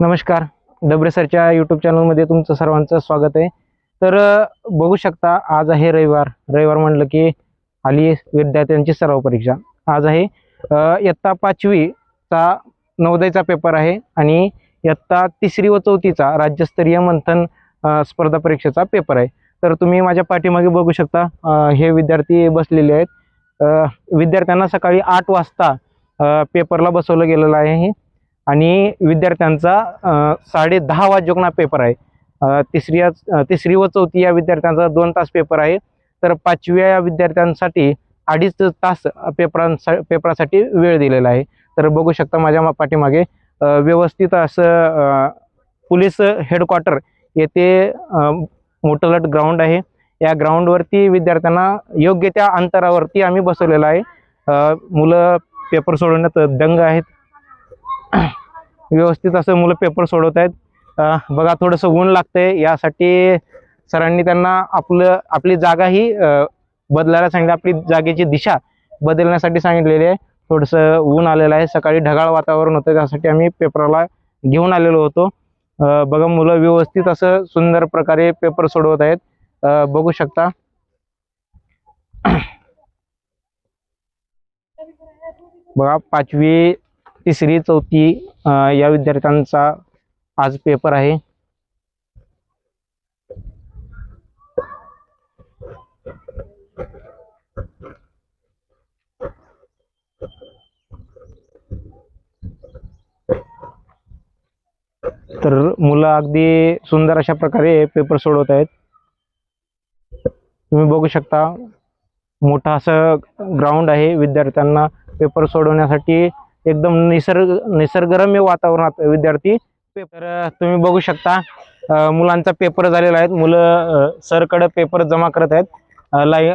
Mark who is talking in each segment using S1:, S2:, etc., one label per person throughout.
S1: नमस्कार. डबरे सरच्या यूट्यूब चॅनलमध्ये तुमचं सर्वांचं स्वागत आहे. तर बघू शकता आज आहे रविवार. रविवार म्हणलं की आली विद्यार्थ्यांची सराव परीक्षा. आज आहे इयत्ता पाचवीचा नवोदयचा पेपर आहे आणि इयत्ता तिसरी व चौथीचा राज्यस्तरीय मंथन स्पर्धा परीक्षेचा पेपर आहे. तर तुम्ही माझ्या पाठीमागे बघू शकता हे विद्यार्थी बसलेले आहेत. विद्यार्थ्यांना सकाळी आठ वाजता पेपरला बसवलं गेलेलं आहे आणि विद्यार्थ्यांचा साडे दहा वाजोगणा पेपर आहे. तिसरी तिसरी व चौथी या विद्यार्थ्यांचा दोन तास पेपर आहे. तर पाचव्या या विद्यार्थ्यांसाठी अडीच तास पेपरांसा पेपरासाठी वेळ दिलेला आहे. तर बघू शकता माझ्या मा- पाठीमागे व्यवस्थित असं पोलीस हेडक्वार्टर येथे मोटलट मोठलट ग्राउंड आहे. या ग्राउंडवरती विद्यार्थ्यांना योग्य त्या अंतरावरती आम्ही बसवलेलं आहे. मुलं पेपर सोडवण्यात दंग आहेत. व्यवस्थित असं मुलं पेपर सोडवत आहेत. बघा थोडंसं ऊन लागतंय. यासाठी सरांनी त्यांना आपलं आपली जागा ही बदलायला सांगितलं. आपली जागेची दिशा बदलण्यासाठी सांगितलेली आहे. थोडंसं ऊन आलेलं आहे. सकाळी ढगाळ वातावरण होतं. त्यासाठी आम्ही पेपराला घेऊन आलेलो होतो. बघा मुलं व्यवस्थित असं सुंदर प्रकारे पेपर सोडवत आहेत. बघू शकता. बघा पाचवी तिसरी चौथी या विद्यार्थ्यांचा आज पेपर आहे. तर मुलं अगदी सुंदर अशा प्रकारे पेपर सोडवत आहेत. तुम्ही बघू शकता मोठा असं ग्राउंड आहे विद्यार्थ्यांना पेपर सोडवण्यासाठी. एकदम निसर्ग निसर्गरम्य वातावरणात विद्यार्थी पेपर तुम्ही बघू शकता मुलांचा पेपर झालेला आहे मुलं सरकडे पेपर जमा करत आहेत. अ, लाई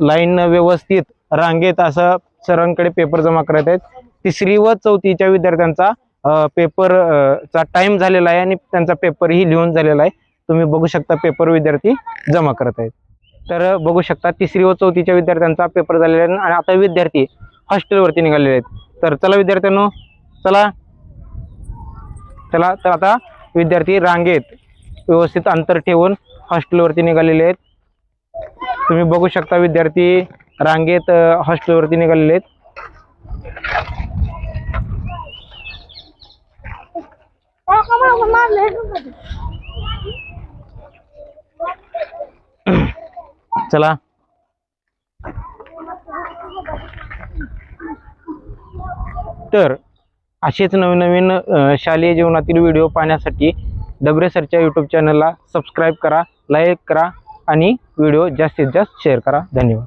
S1: लाईन व्यवस्थित रांगेत असं सरांकडे पेपर जमा करत आहेत. तिसरी व चौथीच्या विद्यार्थ्यांचा पेपर चा टाइम झालेला आहे आणि त्यांचा पेपरही लिहून झालेला आहे. तुम्ही बघू शकता पेपर विद्यार्थी जमा करत आहेत. तर बघू शकता तिसरी व चौथीच्या विद्यार्थ्यांचा पेपर झालेला आहे आणि आता विद्यार्थी हॉस्टेलवरती निघालेले आहेत. तर चला विद्यार्थ्यांनो चला. चला तर आता विद्यार्थी रांगेत व्यवस्थित अंतर ठेवून हॉस्टेलवरती निघालेले आहेत. तुम्ही बघू शकता विद्यार्थी रांगेत हॉस्टेलवरती निघालेले आहेत. चला. तर असेच नवीन नवीन शालेय जीवनातील व्हिडिओ पाहण्यासाठी डबरे सरच्या यूट्यूब चॅनलला सबस्क्राईब करा लाईक करा आणि व्हिडिओ जास्तीत जास्त शेअर करा. धन्यवाद.